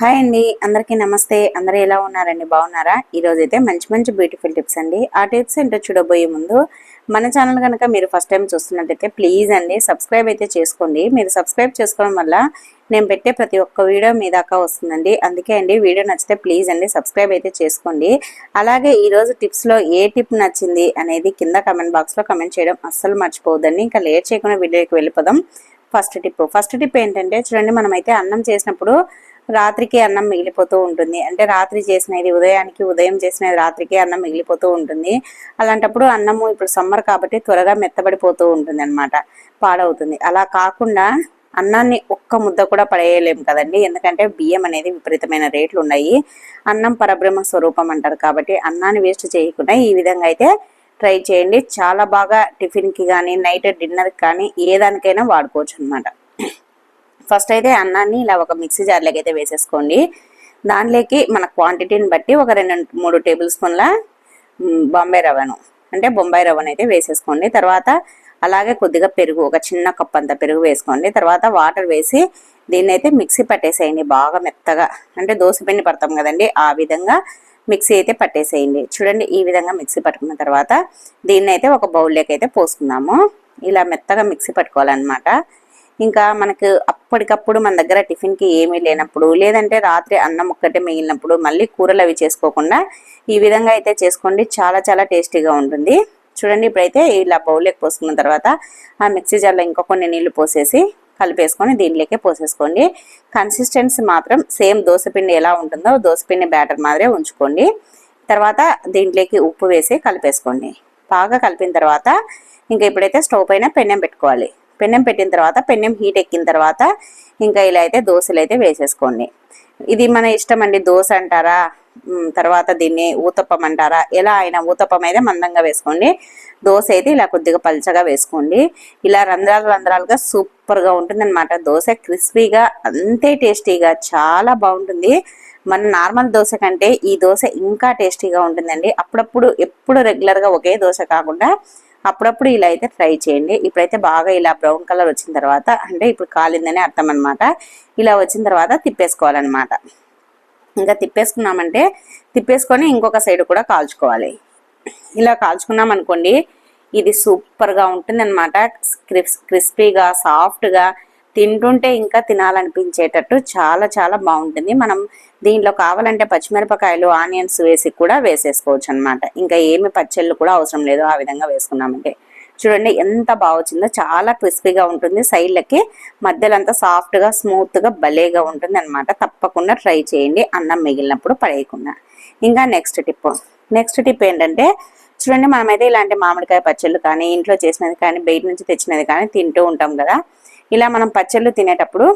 Hi అండి. అందరికీ నమస్తే. అందరూ ఎలా ఉన్నారండి? బాగున్నారా? ఈరోజు అయితే మంచి మంచి బ్యూటిఫుల్ టిప్స్ అండి. ఆ టిప్స్ ఏంటో చూడబోయే ముందు మన ఛానల్ కనుక మీరు ఫస్ట్ టైం చూస్తున్నట్టయితే ప్లీజ్ అండి సబ్స్క్రైబ్ అయితే చేసుకోండి. మీరు సబ్స్క్రైబ్ చేసుకోవడం వల్ల నేను పెట్టే ప్రతి ఒక్క వీడియో మీ దాకా వస్తుందండి. అందుకే అండి వీడియో నచ్చితే ప్లీజ్ అండి సబ్స్క్రైబ్ అయితే చేసుకోండి. అలాగే ఈరోజు టిప్స్లో ఏ టిప్ నచ్చింది అనేది కింద కమెంట్ బాక్స్లో కమెంట్ చేయడం అస్సలు మర్చిపోవద్దండి. ఇంకా లేట్ చేయకుండా వీడియోకి వెళ్ళిపోదాం. ఫస్ట్ టిప్ ఫస్ట్ టిప్ ఏంటంటే చూడండి మనమైతే అన్నం చేసినప్పుడు రాత్రికి అన్నం మిగిలిపోతూ ఉంటుంది. అంటే రాత్రి చేసినది ఉదయానికి ఉదయం చేసినది రాత్రికి అన్నం మిగిలిపోతూ ఉంటుంది. అలాంటప్పుడు అన్నము ఇప్పుడు సమ్మర్ కాబట్టి త్వరగా మెత్తబడిపోతూ ఉంటుంది అనమాట పాడవుతుంది. అలా కాకుండా అన్నాన్ని ఒక్క ముద్ద కూడా పడేయలేము కదండి. ఎందుకంటే బియ్యం అనేది విపరీతమైన రేట్లు ఉన్నాయి. అన్నం పరబ్రహ్మ స్వరూపం అంటారు కాబట్టి అన్నాన్ని వేస్ట్ చేయకుండా ఈ విధంగా అయితే ట్రై చేయండి. చాలా బాగా టిఫిన్కి కానీ నైట్ డిన్నర్కి కానీ ఏ దానికైనా వాడుకోవచ్చు అనమాట ఫస్ట్ అయితే అన్నాన్ని ఇలా ఒక మిక్సీ జార్లోకి అయితే వేసేసుకోండి. దానిలోకి మన క్వాంటిటీని బట్టి ఒక రెండు మూడు టేబుల్ స్పూన్ల బొంబాయి రవ్వను అంటే బొంబాయి రవ్వను అయితే వేసేసుకోండి. తర్వాత అలాగే కొద్దిగా పెరుగు ఒక చిన్న కప్ అంత పెరుగు వేసుకోండి. తర్వాత వాటర్ వేసి దీన్ని అయితే మిక్సీ పట్టేసేయండి. బాగా మెత్తగా అంటే దోశ పిండి పడతాం కదండి ఆ విధంగా మిక్సీ అయితే పట్టేసేయండి. చూడండి ఈ విధంగా మిక్సీ పట్టుకున్న తర్వాత దీన్ని అయితే ఒక బౌల్లోకి అయితే పోసుకుందాము. ఇలా మెత్తగా మిక్సీ పట్టుకోవాలన్నమాట. ఇంకా మనకు అప్పటికప్పుడు మన దగ్గర టిఫిన్కి ఏమీ లేనప్పుడు లేదంటే రాత్రి అన్నం ఒక్కటే మిగిలినప్పుడు మళ్ళీ కూరలు అవి చేసుకోకుండా ఈ విధంగా అయితే చేసుకోండి. చాలా చాలా టేస్టీగా ఉంటుంది. చూడండి ఇప్పుడైతే ఇలా బౌల్లోకి పోసుకున్న తర్వాత ఆ మిక్సీ జార్లో ఇంకా కొన్ని నీళ్ళు పోసేసి కలిపేసుకొని దీంట్లోకే పోసేసుకోండి. కన్సిస్టెన్సీ మాత్రం సేమ్ దోశపిండి ఎలా ఉంటుందో దోశపిండి బ్యాటర్ మాదిరే ఉంచుకోండి. తర్వాత దీంట్లోకి ఉప్పు వేసి కలిపేసుకోండి. బాగా కలిపిన తర్వాత ఇంకా ఇప్పుడైతే స్టవ్ పైన పెన్నెం పెట్టుకోవాలి. పెన్నెం పెట్టిన తర్వాత పెన్నెం హీట్ ఎక్కిన తర్వాత ఇంకా ఇలా అయితే దోశలు అయితే వేసేసుకోండి. ఇది మన ఇష్టం అండి దోశ అంటారా తర్వాత దీన్ని ఊతప్పం అంటారా ఎలా అయినా ఊతప్పం అయితే మందంగా వేసుకోండి. దోశ అయితే ఇలా కొద్దిగా పల్చగా వేసుకోండి. ఇలా రంధ్రాలు రంధ్రాలుగా సూపర్గా ఉంటుంది అనమాట దోశ క్రిస్పీగా అంతే టేస్టీగా చాలా బాగుంటుంది. మన నార్మల్ దోశ కంటే ఈ దోశ ఇంకా టేస్టీగా ఉంటుందండి. అప్పుడప్పుడు ఎప్పుడు రెగ్యులర్గా ఒకే దోశ కాకుండా అప్పుడప్పుడు ఇలా అయితే ట్రై చేయండి. ఇప్పుడైతే బాగా ఇలా బ్రౌన్ కలర్ వచ్చిన తర్వాత అంటే ఇప్పుడు కాలిందని అర్థం అనమాట ఇలా వచ్చిన తర్వాత తిప్పేసుకోవాలన్నమాట. ఇంకా తిప్పేసుకున్నామంటే తిప్పేసుకొని ఇంకొక సైడ్ కూడా కాల్చుకోవాలి. ఇలా కాల్చుకున్నాం అనుకోండి ఇది సూపర్గా ఉంటుంది అనమాట క్రిస్పీగా సాఫ్ట్గా తింటుంటే ఇంకా తినాలనిపించేటట్టు చాలా చాలా బాగుంటుంది. మనం దీంట్లో కావాలంటే పచ్చిమిరపకాయలు ఆనియన్స్ వేసి కూడా వేసేసుకోవచ్చు అనమాట ఇంకా ఏమి పచ్చళ్ళు కూడా అవసరం లేదు ఆ విధంగా వేసుకున్నామంటే. చూడండి ఎంత బాగా వచ్చిందో చాలా క్రిస్పీగా ఉంటుంది. సైడ్లకి మధ్యలో అంతా సాఫ్ట్గా స్మూత్గా భలేగా ఉంటుంది అనమాట తప్పకుండా ట్రై చేయండి. అన్నం మిగిలినప్పుడు పడేయకుండా. ఇంకా నెక్స్ట్ టిప్. నెక్స్ట్ టిప్ ఏంటంటే చూడండి మనమైతే ఇలాంటి మామిడికాయ పచ్చళ్ళు కానీ ఇంట్లో చేసినది కానీ బయట నుంచి తెచ్చినది కానీ తింటూ ఉంటాం కదా. ఇలా మనం పచ్చళ్ళు తినేటప్పుడు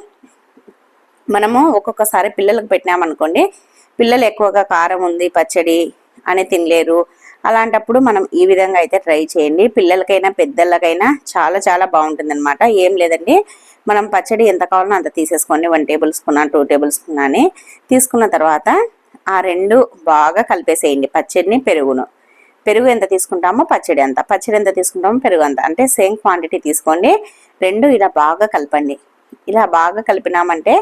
మనము ఒక్కొక్కసారి పిల్లలకు పెట్టినామనుకోండి పిల్లలు ఎక్కువగా కారం ఉంది పచ్చడి అని తినలేరు. అలాంటప్పుడు మనం ఈ విధంగా అయితే ట్రై చేయండి. పిల్లలకైనా పెద్దలకైనా చాలా చాలా బాగుంటుంది అనమాట ఏం లేదండి. మనం పచ్చడి ఎంత కావాలో అంత తీసేసుకోండి. One table spoon two table spoon అని తీసుకున్న తర్వాత ఆ రెండు బాగా కలిపేసేయండి. పచ్చడిని పెరుగును. పెరుగు ఎంత తీసుకుంటామో పచ్చడి అంత. పచ్చడి ఎంత తీసుకుంటామో పెరుగు అంత. అంటే సేమ్ క్వాంటిటీ తీసుకోండి. రెండు ఇలా బాగా కలపండి. ఇలా బాగా కలిపినామంటే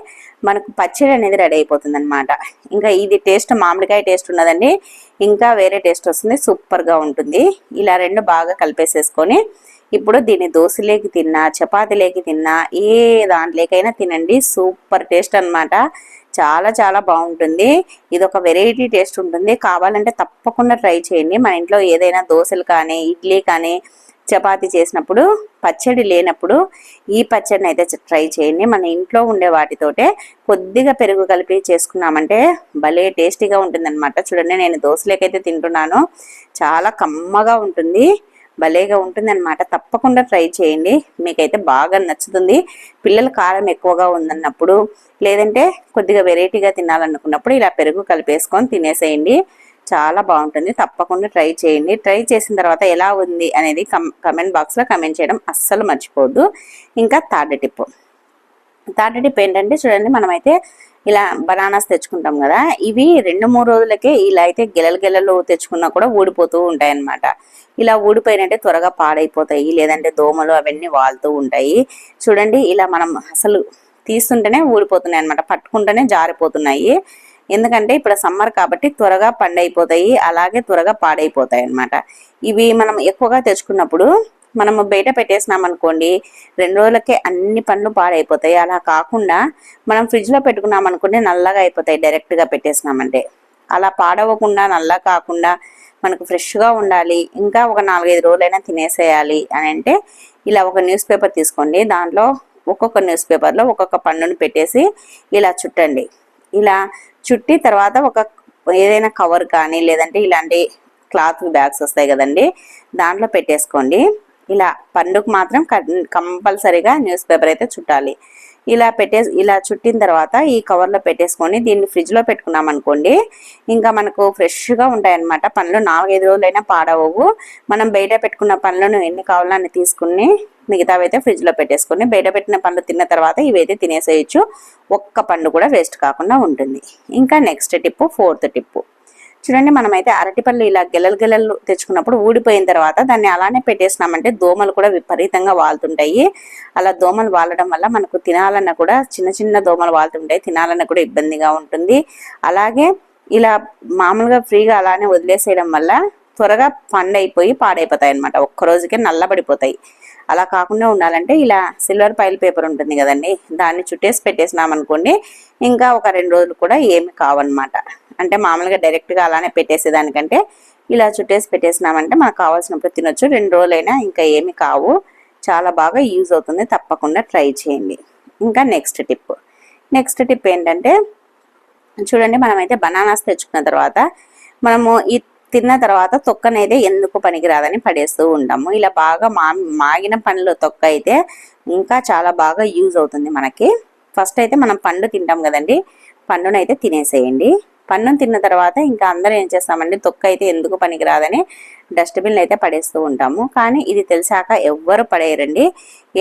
మనకు పచ్చడి అనేది రెడీ అయిపోతుంది అనమాట ఇంకా ఇది టేస్ట్ మామిడికాయ టేస్ట్ ఉన్నదండి. ఇంకా వేరే టేస్ట్ వస్తుంది. సూపర్గా ఉంటుంది. ఇలా రెండు బాగా కలిపేసేసుకొని ఇప్పుడు దీన్ని దోశలేకి తిన్నా చపాతీలేకి తిన్నా ఏ దాంట్లోకైనా తినండి. సూపర్ టేస్ట్ అన్నమాట. చాలా చాలా బాగుంటుంది. ఇది ఒక వెరైటీ టేస్ట్ ఉంటుంది. కావాలంటే తప్పకుండా ట్రై చేయండి. మన ఇంట్లో ఏదైనా దోశలు కానీ ఇడ్లీ కానీ చపాతి చేసినప్పుడు పచ్చడి లేనప్పుడు ఈ పచ్చడిని అయితే ట్రై చేయండి. మన ఇంట్లో ఉండే వాటితోటే కొద్దిగా పెరుగు కలిపి చేసుకున్నామంటే భలే టేస్టీగా ఉంటుందన్నమాట. చూడండి నేను దోశలేకైతే తింటున్నాను. చాలా కమ్మగా ఉంటుంది. భలేగా ఉంటుందన్నమాట. తప్పకుండా ట్రై చేయండి. మీకైతే బాగా నచ్చుతుంది. పిల్లల కారం ఎక్కువగా ఉందన్నప్పుడు లేదంటే కొద్దిగా వెరైటీగా తినాలనుకున్నప్పుడు ఇలా పెరుగు కలిపేసుకొని తినేసేయండి. చాలా బాగుంటుంది. తప్పకుండా ట్రై చేయండి. ట్రై చేసిన తర్వాత ఎలా ఉంది అనేది కమెంట్ బాక్స్లో కమెంట్ చేయడం అస్సలు మర్చిపోవద్దు. ఇంకా థర్డ్ టిప్ థర్డ్ టిప్ ఏంటంటే చూడండి మనమైతే ఇలా బనానాస్ తెచ్చుకుంటాం కదా ఇవి రెండు మూడు రోజులకే ఇలా అయితే గెలలు గెలలు తెచ్చుకున్నా కూడా ఊడిపోతూ ఉంటాయి అన్నమాట ఇలా ఊడిపోయినట్టే త్వరగా పాడైపోతాయి లేదంటే దోమలు అవన్నీ వాళ్తూ ఉంటాయి. చూడండి ఇలా మనం అసలు తీస్తుంటేనే ఊడిపోతున్నాయి అనమాట పట్టుకుంటేనే జారిపోతున్నాయి. ఎందుకంటే ఇప్పుడు సమ్మర్ కాబట్టి త్వరగా పండైపోతాయి అలాగే త్వరగా పాడైపోతాయి అన్నమాట. ఇవి మనం ఎక్కువగా తెచ్చుకున్నప్పుడు మనము బయట పెట్టేసినాం అనుకోండి రెండు రోజులకే అన్ని పండ్లు పాడైపోతాయి. అలా కాకుండా మనం ఫ్రిడ్జ్లో పెట్టుకున్నాం అనుకోండి నల్లగా అయిపోతాయి డైరెక్ట్గా పెట్టేసినామంటే. అలా పాడవకుండా నల్ల కాకుండా మనకు ఫ్రెష్గా ఉండాలి ఇంకా ఒక నాలుగైదు రోజులైనా తినేసేయాలి అని అంటే ఇలా ఒక న్యూస్ పేపర్ తీసుకోండి. దాంట్లో ఒక్కొక్క న్యూస్ పేపర్లో ఒక్కొక్క పండుని పెట్టేసి ఇలా చుట్టండి. ఇలా చుట్టి తర్వాత ఒక ఏదైనా కవర్ కానీ లేదంటే ఇలాంటి క్లాత్ బ్యాగ్స్ వస్తాయి కదండి దాంట్లో పెట్టేసుకోండి. ఇలా పండుగ మాత్రం కంపల్సరీగా న్యూస్ పేపర్ అయితే చుట్టాలి. ఇలా పెట్టే ఇలా చుట్టిన తర్వాత ఈ కవర్లో పెట్టేసుకొని దీన్ని ఫ్రిడ్జ్లో పెట్టుకున్నాం అనుకోండి ఇంకా మనకు ఫ్రెష్గా ఉంటాయన్నమాట. పండ్లు నాలుగైదు రోజులైనా పాడవవు. మనం బయట పెట్టుకున్న పండ్లను ఎన్ని కావాలో తీసుకుని మిగతావి అయితే ఫ్రిడ్జ్లో పెట్టేసుకొని బయట పెట్టిన పండ్లు తిన్న తర్వాత ఇవైతే తినేసేయచ్చు. ఒక్క పండు కూడా వేస్ట్ కాకుండా ఉంటుంది. ఇంకా నెక్స్ట్ టిప్పు ఫోర్త్ టిప్పు. చూడండి మనమైతే అరటిపళ్ళు ఇలా గెలలు గెలలు తెచ్చుకున్నప్పుడు ఊడిపోయిన తర్వాత దాన్ని అలానే పెట్టేసినామంటే దోమలు కూడా విపరీతంగా వాళ్తుంటాయి. అలా దోమలు వాలడం వల్ల మనకు తినాలన్నా కూడా చిన్న చిన్న దోమలు వాళ్తుంటాయి తినాలన్నా కూడా ఇబ్బందిగా ఉంటుంది. అలాగే ఇలా మామూలుగా ఫ్రీగా అలానే వదిలేసేయడం వల్ల త్వరగా పండు అయిపోయి పాడైపోతాయి అనమాట ఒక్కరోజుకే నల్లబడిపోతాయి. అలా కాకుండా ఉండాలంటే ఇలా సిల్వర్ పైల్ పేపర్ ఉంటుంది కదండి దాన్ని చుట్టేసి పెట్టేసినామనుకోండి ఇంకా ఒక రెండు రోజులు కూడా ఏమి కావన్నమాట. అంటే మామూలుగా డైరెక్ట్గా అలానే పెట్టేసేదానికంటే ఇలా చుట్టేసి పెట్టేసినామంటే మనకు కావాల్సినప్పుడు తినొచ్చు. రెండు రోజులైనా ఇంకా ఏమి కావు. చాలా బాగా యూజ్ అవుతుంది. తప్పకుండా ట్రై చేయండి. ఇంకా నెక్స్ట్ టిప్ నెక్స్ట్ టిప్ ఏంటంటే చూడండి మనమైతే బనానాస్ తెచ్చుకున్న తర్వాత మనము ఈ తిన్న తర్వాత తొక్కనైతే ఎందుకు పనికిరాదని పడేస్తూ ఉంటాము. ఇలా బాగా మా మాగిన పండ్లు తొక్క అయితే ఇంకా చాలా బాగా యూజ్ అవుతుంది మనకి. ఫస్ట్ అయితే మనం పండు తింటాం కదండి. పండునైతే తినేసేయండి. పన్ను తిన్న తర్వాత ఇంకా అందరం ఏం చేస్తామండి? తొక్క అయితే ఎందుకు పనికిరాదని డస్ట్బిన్ అయితే పడేస్తూ ఉంటాము. కానీ ఇది తెలిసాక ఎవ్వరు పడేయరండి.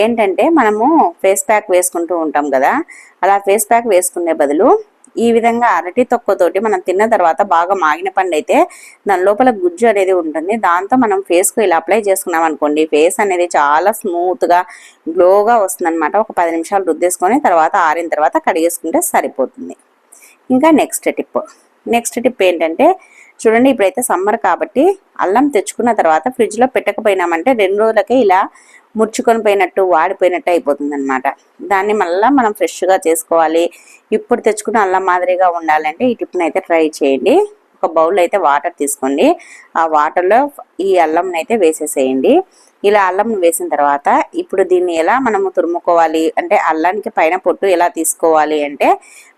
ఏంటంటే మనము ఫేస్ ప్యాక్ వేసుకుంటూ ఉంటాం కదా. అలా ఫేస్ ప్యాక్ వేసుకునే బదులు ఈ విధంగా అరటి తొక్కతోటి మనం తిన్న తర్వాత బాగా మాగిన పండు అయితే దాని లోపల గుజ్జు అనేది ఉంటుంది. దాంతో మనం ఫేస్కు ఇలా అప్లై చేసుకున్నాం అనుకోండి ఫేస్ అనేది చాలా స్మూత్గా గ్లోగా వస్తుంది అనమాట ఒక పది నిమిషాలు రుద్దేసుకొని తర్వాత ఆరిన తర్వాత కడిగేసుకుంటే సరిపోతుంది. ఇంకా నెక్స్ట్ టిప్ నెక్స్ట్ టిప్ ఏంటంటే చూడండి ఇప్పుడైతే సమ్మర్ కాబట్టి అల్లం తెచ్చుకున్న తర్వాత ఫ్రిడ్జ్లో పెట్టకపోయినామంటే రెండు రోజులకే ఇలా ముడుచుకొని పోయినట్టు వాడిపోయినట్టు అయిపోతుంది అనమాట దాన్ని మళ్ళీ మనం ఫ్రెష్గా చేసుకోవాలి. ఇప్పుడు తెచ్చుకున్న అల్లం మాదిరిగా ఉండాలంటే ఈ టిప్ని అయితే ట్రై చేయండి. ఒక బౌల్ అయితే వాటర్ తీసుకోండి. ఆ వాటర్లో ఈ అల్లం అయితే వేసేసేయండి. ఇలా అల్లం వేసిన తర్వాత ఇప్పుడు దీన్ని ఎలా మనము తురుముకోవాలి? అంటే అల్లానికి పైన పొట్టు ఎలా తీసుకోవాలి అంటే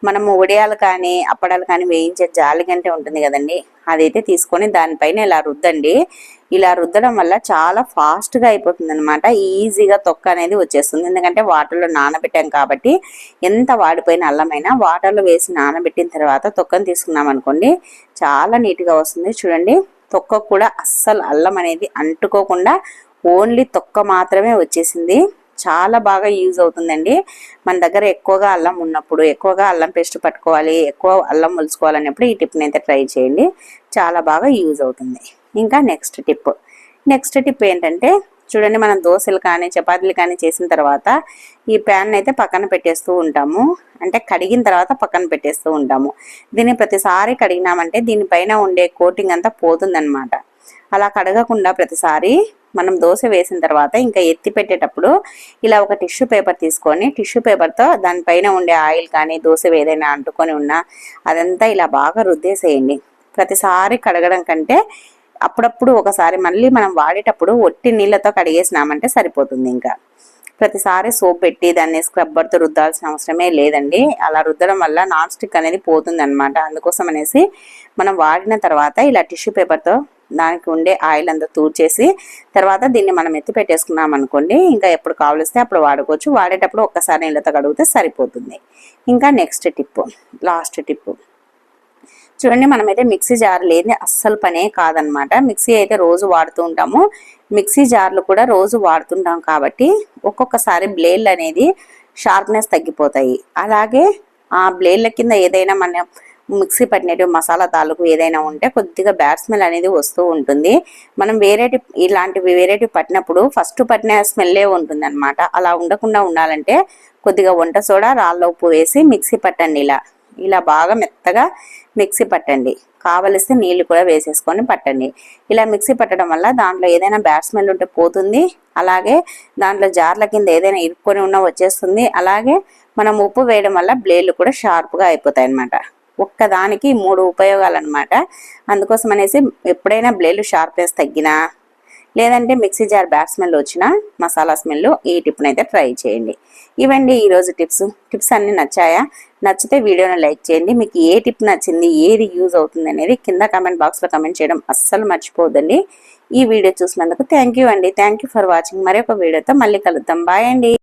మనము ఉడియాలు కానీ అప్పడాలు కానీ వేయించే జాలి గంటే ఉంటుంది కదండి. అదైతే తీసుకొని దానిపైన ఇలా రుద్దండి. ఇలా రుద్దడం వల్ల చాలా ఫాస్ట్గా అయిపోతుంది అనమాట ఈజీగా తొక్క అనేది వచ్చేస్తుంది. ఎందుకంటే వాటర్లో నానబెట్టాం కాబట్టి ఎంత వాడిపోయిన అల్లమైనా వాటర్లో వేసి నానబెట్టిన తర్వాత తొక్కను తీసుకున్నాం అనుకోండి చాలా నీట్గా వస్తుంది. చూడండి. తొక్క కూడా అస్సలు అల్లం అనేది అంటుకోకుండా ఓన్లీ తొక్క మాత్రమే వచ్చేసింది. చాలా బాగా యూజ్ అవుతుందండి. మన దగ్గర ఎక్కువగా అల్లం ఉన్నప్పుడు ఎక్కువగా అల్లం పేస్ట్ పట్టుకోవాలి ఎక్కువ అల్లం ఒలుచుకోవాలన్నప్పుడు ఈ టిప్ని అయితే ట్రై చేయండి. చాలా బాగా యూజ్ అవుతుంది. ఇంకా నెక్స్ట్ టిప్. నెక్స్ట్ టిప్ ఏంటంటే చూడండి మనం దోశలు కానీ చపాతీలు కానీ చేసిన తర్వాత ఈ ప్యాన్ అయితే పక్కన పెట్టేస్తూ ఉంటాము. అంటే కడిగిన తర్వాత పక్కన పెట్టేస్తూ ఉంటాము. దీన్ని ప్రతిసారి కడిగినామంటే దీనిపైన ఉండే కోటింగ్ అంతా పోతుందన్నమాట. అలా కడగకుండా ప్రతిసారి మనం దోశ వేసిన తర్వాత ఇంకా ఎత్తి పెట్టేటప్పుడు ఇలా ఒక టిష్యూ పేపర్ తీసుకొని టిష్యూ పేపర్తో దానిపైన ఉండే ఆయిల్ కానీ దోశ ఏదైనా అంటుకొని ఉన్నా అదంతా ఇలా బాగా రుద్దేసేయండి. ప్రతిసారి కడగడం కంటే అప్పుడప్పుడు ఒకసారి మళ్ళీ మనం వాడేటప్పుడు ఒట్టి నీళ్ళతో కడిగేసినామంటే సరిపోతుంది ఇంకా. ప్రతిసారి సోప్ పెట్టి దాన్ని స్క్రబ్బర్తో రుద్దాల్సిన అవసరమే లేదండి. అలా రుద్దడం వల్ల నాన్ స్టిక్ అనేది పోతుంది అనమాట అందుకోసం అనేసి మనం వాడిన తర్వాత ఇలా టిష్యూ పేపర్తో దానికి ఉండే ఆయిల్ అంతా తూర్చేసి తర్వాత దీన్ని మనం ఎత్తి పెట్టేసుకున్నాం అనుకోండి ఇంకా ఎప్పుడు కావలిస్తే అప్పుడు వాడుకోవచ్చు. వాడేటప్పుడు ఒక్కసారి నీళ్ళతో కడిగితే సరిపోతుంది. ఇంకా నెక్స్ట్ టిప్ లాస్ట్ టిప్పు. చూడండి మనమైతే మిక్సీ జార్ లేని అస్సలు పనే కాదనమాట మిక్సీ అయితే రోజు వాడుతూ ఉంటాము. మిక్సీ జార్లు కూడా రోజు వాడుతుంటాం కాబట్టి ఒక్కొక్కసారి బ్లేడ్లు అనేది షార్ప్నెస్ తగ్గిపోతాయి. అలాగే ఆ బ్లేడ్ల కింద ఏదైనా మనం మిక్సీ పట్టినట్టు మసాలా తాలూకు ఏదైనా ఉంటే కొద్దిగా బ్యాడ్ స్మెల్ అనేది వస్తూ ఉంటుంది. మనం వేరేటి ఇలాంటివి వేరేటివి పట్టినప్పుడు ఫస్ట్ పట్టిన స్మెల్లే ఉంటుంది అనమాట అలా ఉండకుండా ఉండాలంటే కొద్దిగా వంట సోడా రాళ్ళ ఉప్పు వేసి మిక్సీ పట్టండి ఇలా. ఇలా బాగా మెత్తగా మిక్సీ పట్టండి. కావలిస్తే నీళ్ళు కూడా వేసేసుకొని పట్టండి. ఇలా మిక్సీ పట్టడం వల్ల దాంట్లో ఏదైనా బ్యాడ్ స్మెల్ ఉంటే పోతుంది. అలాగే దాంట్లో జార్ల కింద ఏదైనా ఇరుక్కొని ఉన్నా వచ్చేస్తుంది. అలాగే మనం ఉప్పు వేయడం వల్ల బ్లేడ్లు కూడా షార్ప్గా అయిపోతాయి అన్నమాట ఒక్కదానికి మూడు ఉపయోగాలు అనమాట అందుకోసం అనేసి ఎప్పుడైనా బ్లేడ్లు షార్ప్నెస్ తగ్గినా లేదంటే మిక్సీ జార్ బ్యాడ్ స్మెల్ వచ్చిన మసాలా స్మెల్ ఈ టిప్ని అయితే ట్రై చేయండి. ఇవండి ఈరోజు టిప్స్. టిప్స్ అన్నీ నచ్చాయా? నచ్చితే వీడియోని లైక్ చేయండి. మీకు ఏ టిప్ నచ్చింది? ఏది యూజ్ అవుతుంది అనేది కింద కామెంట్ బాక్స్లో కమెంట్ చేయడం అస్సలు మర్చిపోవద్దండి. ఈ వీడియో చూసినందుకు థ్యాంక్ యూ అండి. Thank you for watching. మరి వీడియోతో మళ్ళీ కలుద్దాం. బాయ్ అండి.